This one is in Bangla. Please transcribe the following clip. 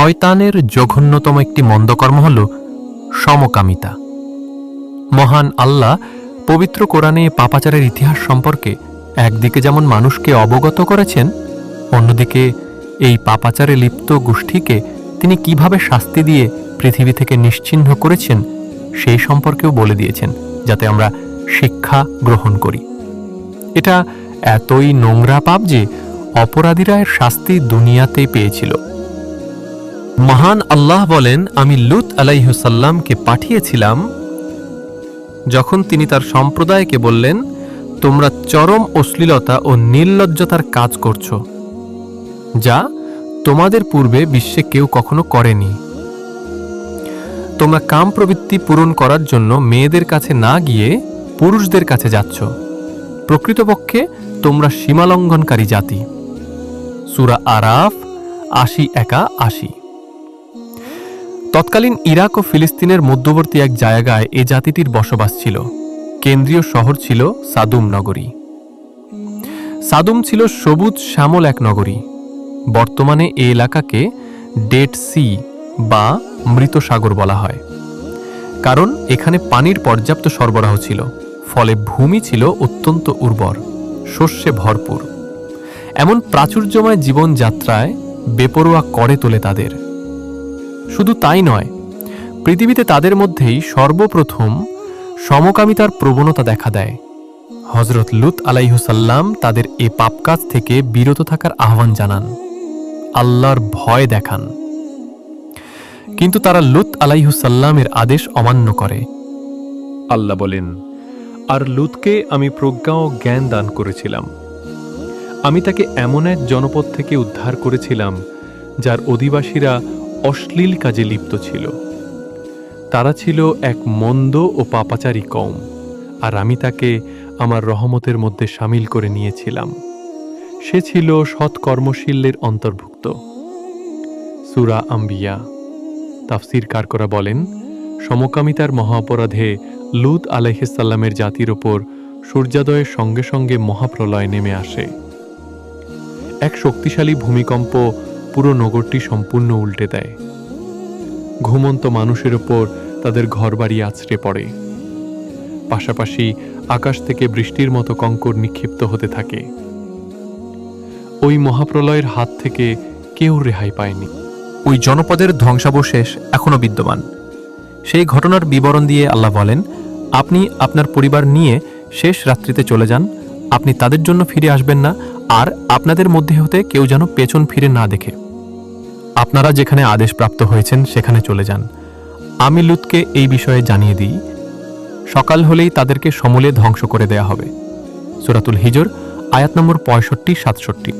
শয়তানের জঘন্যতম একটি মন্দকর্ম হল সমকামিতা। মহান আল্লাহ পবিত্র কোরআনে পাপাচারের ইতিহাস সম্পর্কে একদিকে যেমন মানুষকে অবগত করেছেন, অন্যদিকে এই পাপাচারে লিপ্ত গোষ্ঠীকে তিনি কীভাবে শাস্তি দিয়ে পৃথিবী থেকে নিশ্চিহ্ন করেছেন, সেই সম্পর্কেও বলে দিয়েছেন, যাতে আমরা শিক্ষা গ্রহণ করি। এটা এতই নোংরা পাপ যে অপরাধীরা এর শাস্তি দুনিয়াতেই পেয়েছিল। মহান আল্লাহ বলেন, আমি লুত আলাইহুসাল্লামকে পাঠিয়েছিলাম যখন তিনি তার সম্প্রদায়কে বললেন, তোমরা চরম অশ্লীলতা ও নির্লজ্জতার কাজ করছ, যা তোমাদের পূর্বে বিশ্বে কেউ কখনো করেনি। তোমরা কাম প্রবৃত্তি পূরণ করার জন্য মেয়েদের কাছে না গিয়ে পুরুষদের কাছে যাচ্ছ। প্রকৃতপক্ষে তোমরা সীমালঙ্ঘনকারী জাতি। সুরা আরাফ আশি একা আশি। তৎকালীন ইরাক ও ফিলিস্তিনের মধ্যবর্তী এক জায়গায় এ জাতিটির বসবাস ছিল। কেন্দ্রীয় শহর ছিল সাদুম নগরী। সাদুম ছিল সবুজ, শ্যামল এক নগরী। বর্তমানে এ এলাকাকে ডেড সি বা মৃত সাগর বলা হয়। কারণ এখানে পানির পর্যাপ্ত সরবরাহ ছিল, ফলে ভূমি ছিল অত্যন্ত উর্বর, শস্যে ভরপুর। এমন প্রাচুর্যময় জীবনযাত্রায় বেপরোয়া করে তোলে তাদের। শুধু তাই নয়, পৃথিবীতে তাদের মধ্যেই সর্বপ্রথম সমকামিতার প্রবণতা দেখা দেয়। হজরত লুত আলাইহুসাল্লাম তাদের এ পাপ কাজ থেকে বিরত থাকার আহ্বান জানান। আল্লাহর ভয় দেখান। কিন্তু তারা লুত আলাইহুসাল্লামের আদেশ অমান্য করে। আল্লাহ বলেন, আর লুতকে আমি প্রজ্ঞা ও জ্ঞান দান করেছিলাম। আমি তাকে এমন এক জনপদ থেকে উদ্ধার করেছিলাম, যার অধিবাসীরা অশ্লীল কাজে লিপ্ত ছিল। তারা ছিল এক মন্দ ও পাপাচারী কম আর আমি তাকে আমার রহমতের মধ্যে সামিল করে নিয়েছিলাম। সে ছিল সৎকর্মশীলের অন্তর্ভুক্ত। সুরা আম্বিয়া। তাফসির কারকরা বলেন, সমকামিতার মহাঅপরাধে লুত আলাইহিসাল্লামের জাতির ওপর সূর্যোদয়ের সঙ্গে সঙ্গে মহাপ্রলয় নেমে আসে। এক শক্তিশালী ভূমিকম্প পুরো নগরটি সম্পূর্ণ উল্টে দেয়। ঘুমন্ত মানুষের ওপর তাদের ঘরবাড়ি আছড়ে পড়ে। পাশাপাশি আকাশ থেকে বৃষ্টির মতো কঙ্কর নিক্ষিপ্ত হতে থাকে। ওই মহাপ্রলয়ের হাত থেকে কেউ রেহাই পায়নি। ওই জনপদের ধ্বংসাবশেষ এখনও বিদ্যমান। সেই ঘটনার বিবরণ দিয়ে আল্লাহ বলেন, আপনি আপনার পরিবার নিয়ে শেষ রাত্রিতে চলে যান আপনি তাদের জন্য ফিরে আসবেন না, আর আপনাদের মধ্যে হতে কেউ যেন পেছন ফিরে না দেখে। আপনারা যেখানে আদেশ প্রাপ্ত হয়েছেন, সেখানে চলে যান। আমি লুৎকে এই বিষয়ে জানিয়ে দিই, সকাল হলেই তাদেরকে সমূলে ধ্বংস করে দেয়া হবে। সুরাতুল হিজর, আয়াত নম্বর পঁয়ষট্টি, সাতষট্টি।